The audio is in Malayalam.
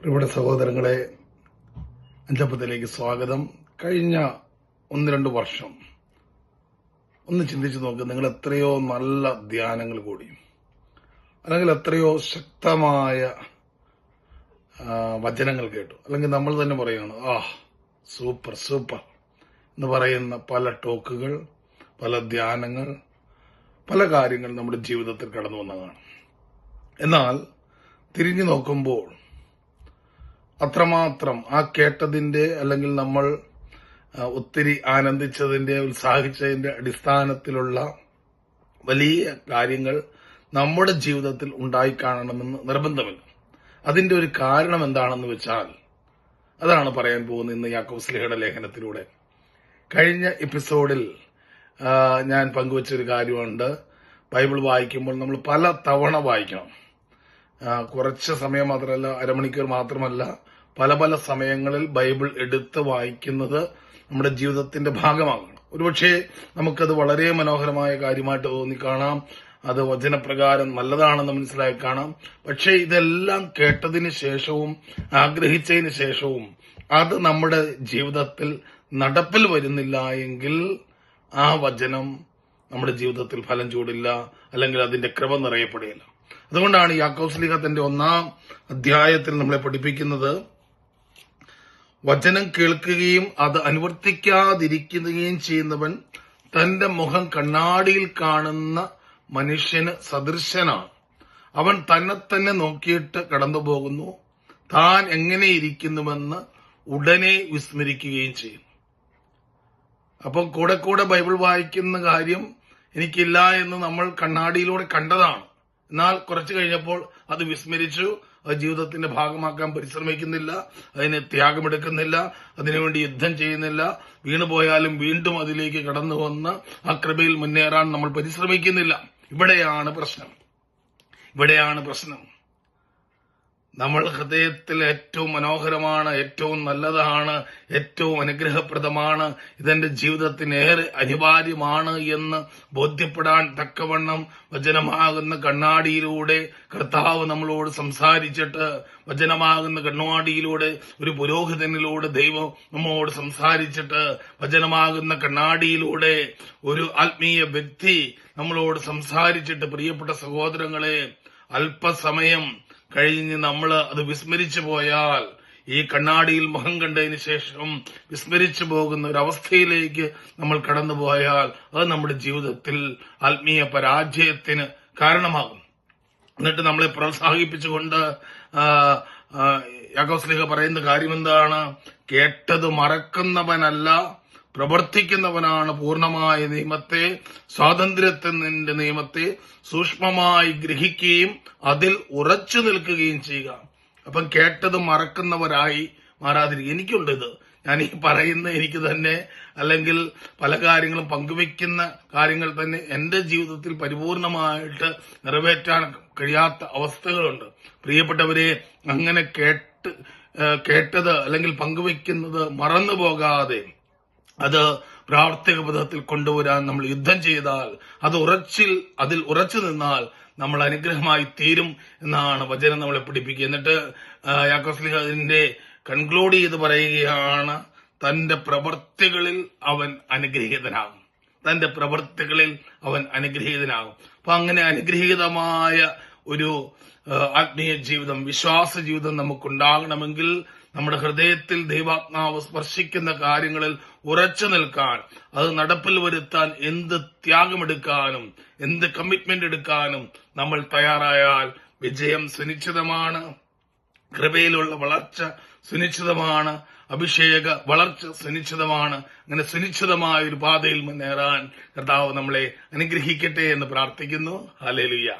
പ്രിയപ്പെട്ട സഹോദരങ്ങളെ അഞ്ചപ്പത്തിലേക്ക് സ്വാഗതം. കഴിഞ്ഞ ഒന്ന് രണ്ട് വർഷം ഒന്ന് ചിന്തിച്ചു നോക്ക് നിങ്ങൾ എത്രയോ നല്ല ധ്യാനങ്ങൾ കൂടി അല്ലെങ്കിൽ എത്രയോ ശക്തമായ വചനങ്ങൾ കേട്ടു. അല്ലെങ്കിൽ നമ്മൾ തന്നെ പറയുകയാണ് ആ സൂപ്പർ സൂപ്പർ എന്ന് പറയുന്ന പല ടോക്കുകൾ പല ധ്യാനങ്ങൾ പല കാര്യങ്ങൾ നമ്മുടെ ജീവിതത്തിൽ കടന്നു വന്നതാണ്. എന്നാൽ തിരിഞ്ഞു നോക്കുമ്പോൾ അത്രമാത്രം ആ കേട്ടതിന്റെ അല്ലെങ്കിൽ നമ്മൾ ഒത്തിരി ആനന്ദിച്ചതിന്റെ ഉത്സാഹിച്ചതിന്റെ അടിസ്ഥാനത്തിലുള്ള വലിയ കാര്യങ്ങൾ നമ്മുടെ ജീവിതത്തിൽ ഉണ്ടായി കാണണമെന്ന് നിർബന്ധമില്ല. അതിന്റെ ഒരു കാരണം എന്താണെന്ന് വെച്ചാൽ അതാണ് പറയാൻ പോകുന്നത് ഇന്ന് യാക്കോസ്ലിഹയുടെ ലേഖനത്തിലൂടെ. കഴിഞ്ഞ എപ്പിസോഡിൽ ഞാൻ പങ്കുവച്ചൊരു കാര്യമുണ്ട്. ബൈബിൾ വായിക്കുമ്പോൾ നമ്മൾ പല തവണ വായിക്കണം. കുറച്ച് സമയം മാത്രമല്ല അരമണിക്കൂർ മാത്രമല്ല പല പല സമയങ്ങളിൽ ബൈബിൾ എടുത്ത് വായിക്കുന്നത് നമ്മുടെ ജീവിതത്തിന്റെ ഭാഗമാകണം. ഒരുപക്ഷെ നമുക്കത് വളരെ മനോഹരമായ കാര്യമായിട്ട് തോന്നിക്കാണാം അത് വചനപ്രകാരം നല്ലതാണെന്ന് മനസ്സിലായി കാണാം. പക്ഷെ ഇതെല്ലാം കേട്ടതിന് ശേഷവും ആഗ്രഹിച്ചതിന് ശേഷവും അത് നമ്മുടെ ജീവിതത്തിൽ നടപ്പിൽ വരുന്നില്ല എങ്കിൽ ആ വചനം നമ്മുടെ ജീവിതത്തിൽ ഫലം ചൂടില്ല അല്ലെങ്കിൽ അതിന്റെ ക്രമം നിറയപ്പെടുകയില്ല അതുകൊണ്ടാണ് യാക്കോസ്ലിഹ തന്റെ ഒന്നാം അധ്യായത്തിൽ നമ്മളെ പഠിപ്പിക്കുന്നത്. വചനം കേൾക്കുകയും അത് അനുവർത്തിക്കാതിരിക്കുകയും ചെയ്യുന്നവൻ തന്റെ മുഖം കണ്ണാടിയിൽ കാണുന്ന മനുഷ്യന് സദൃശനാണ്. അവൻ തന്നെ തന്നെ നോക്കിയിട്ട് കടന്നു പോകുന്നു താൻ എങ്ങനെ ഇരിക്കുന്നുവെന്ന് ഉടനെ വിസ്മരിക്കുകയും ചെയ്യും. അപ്പം കൂടെ കൂടെ ബൈബിൾ വായിക്കുന്ന കാര്യം എനിക്കില്ല എന്ന് നമ്മൾ കണ്ണാടിയിലൂടെ കണ്ടതാണ്. എന്നാൽ കുറച്ചു കഴിഞ്ഞപ്പോൾ അത് വിസ്മരിച്ചു. അത് ജീവിതത്തിന്റെ ഭാഗമാക്കാൻ പരിശ്രമിക്കുന്നില്ല. അതിന് ത്യാഗമെടുക്കുന്നില്ല. അതിനുവേണ്ടി യുദ്ധം ചെയ്യുന്നില്ല. വീണുപോയാലും വീണ്ടും അതിലേക്ക് കടന്നു വന്ന് ആ കൃപയിൽ മുന്നേറാൻ നമ്മൾ പരിശ്രമിക്കുന്നില്ല. ഇവിടെയാണ് പ്രശ്നം. ഇവിടെയാണ് പ്രശ്നം. നമ്മൾ ഹൃദയത്തിൽ ഏറ്റവും മനോഹരമാണ് ഏറ്റവും നല്ലതാണ് ഏറ്റവും അനുഗ്രഹപ്രദമാണ് ഇതെന്റെ ജീവിതത്തിന് ഏറെ അനിവാര്യമാണ് എന്ന് ബോധ്യപ്പെടാൻ തക്കവണ്ണം വചനമാകുന്ന കണ്ണാടിയിലൂടെ കർത്താവ് നമ്മളോട് സംസാരിച്ചിട്ട് വചനമാകുന്ന കണ്ണാടിയിലൂടെ ഒരു പുരോഹിതനിലൂടെ ദൈവം നമ്മോട് സംസാരിച്ചിട്ട് വചനമാകുന്ന കണ്ണാടിയിലൂടെ ഒരു ആത്മീയ വ്യക്തി നമ്മളോട് സംസാരിച്ചിട്ട് പ്രിയപ്പെട്ട സഹോദരങ്ങളെ അല്പസമയം കഴിഞ്ഞ് നമ്മൾ അത് വിസ്മരിച്ചു പോയാൽ ഈ കണ്ണാടിയിൽ മുഖം കണ്ടതിന് ശേഷം വിസ്മരിച്ചു പോകുന്ന ഒരു അവസ്ഥയിലേക്ക് നമ്മൾ കടന്നു പോയാൽ അത് നമ്മുടെ ജീവിതത്തിൽ ആത്മീയ പരാജയത്തിന് കാരണമാകും എന്നിട്ട് നമ്മളെ പ്രോത്സാഹിപ്പിച്ചുകൊണ്ട് യാഗോസ്ലിഹ പറയുന്ന കാര്യം എന്താണ് കേട്ടത് മറക്കുന്നവനല്ല പ്രവർത്തിക്കുന്നവനാണ് പൂർണമായ നിയമത്തെ സ്വാതന്ത്ര്യത്തിന്റെ നിയമത്തെ സൂക്ഷ്മമായി ഗ്രഹിക്കുകയും അതിൽ ഉറച്ചു നിൽക്കുകയും ചെയ്യുക. അപ്പം കേട്ടത് മറക്കുന്നവരായി മാറാതിരിക്കുക. എനിക്കുണ്ട് ഇത്. ഞാൻ ഈ പറയുന്ന എനിക്ക് തന്നെ അല്ലെങ്കിൽ പല കാര്യങ്ങളും പങ്കുവെക്കുന്ന കാര്യങ്ങൾ തന്നെ എന്റെ ജീവിതത്തിൽ പരിപൂർണമായിട്ട് നിറവേറ്റാൻ കഴിയാത്ത അവസ്ഥകളുണ്ട്. പ്രിയപ്പെട്ടവരെ അങ്ങനെ കേട്ട് കേട്ടത് അല്ലെങ്കിൽ പങ്കുവെക്കുന്നത് മറന്നു പോകാതെ അത് പ്രാവർത്തിക പദത്തിൽ കൊണ്ടുവരാൻ നമ്മൾ യുദ്ധം ചെയ്താൽ അത് ഉറച്ചിൽ അതിൽ ഉറച്ചു നിന്നാൽ നമ്മൾ അനുഗ്രഹമായി തീരും എന്നാണ് വചനം നമ്മളെ പഠിപ്പിക്കുക. എന്നിട്ട് യാക്കോസ്ലിഹ അതിന്റെ കൺക്ലൂഡ് ചെയ്ത് പറയുകയാണ് തന്റെ പ്രവർത്തികളിൽ അവൻ അനുഗ്രഹീതനാകും. തന്റെ പ്രവർത്തികളിൽ അവൻ അനുഗ്രഹീതനാകും. അപ്പൊ അങ്ങനെ അനുഗ്രഹീതമായ ഒരു ആത്മീയ ജീവിതം വിശ്വാസ ജീവിതം നമുക്കുണ്ടാകണമെങ്കിൽ നമ്മുടെ ഹൃദയത്തിൽ ദൈവാത്മാവ് സ്പർശിക്കുന്ന കാര്യങ്ങളിൽ ഉറച്ചു നിൽക്കാൻ അത് നടപ്പിൽ വരുത്താൻ എന്ത് ത്യാഗമെടുക്കാനും എന്ത് കമ്മിറ്റ്മെന്റ് എടുക്കാനും നമ്മൾ തയ്യാറായാൽ വിജയം സുനിശ്ചിതമാണ്. കൃപയിലുള്ള വളർച്ച സുനിശ്ചിതമാണ്. അഭിഷേക വളർച്ച സുനിശ്ചിതമാണ്. അങ്ങനെ സുനിശ്ചിതമായ ഒരു പാതയിൽ മുന്നേറാൻ കർത്താവ് നമ്മളെ അനുഗ്രഹിക്കട്ടെ എന്ന് പ്രാർത്ഥിക്കുന്നു. ഹല്ലേലൂയ.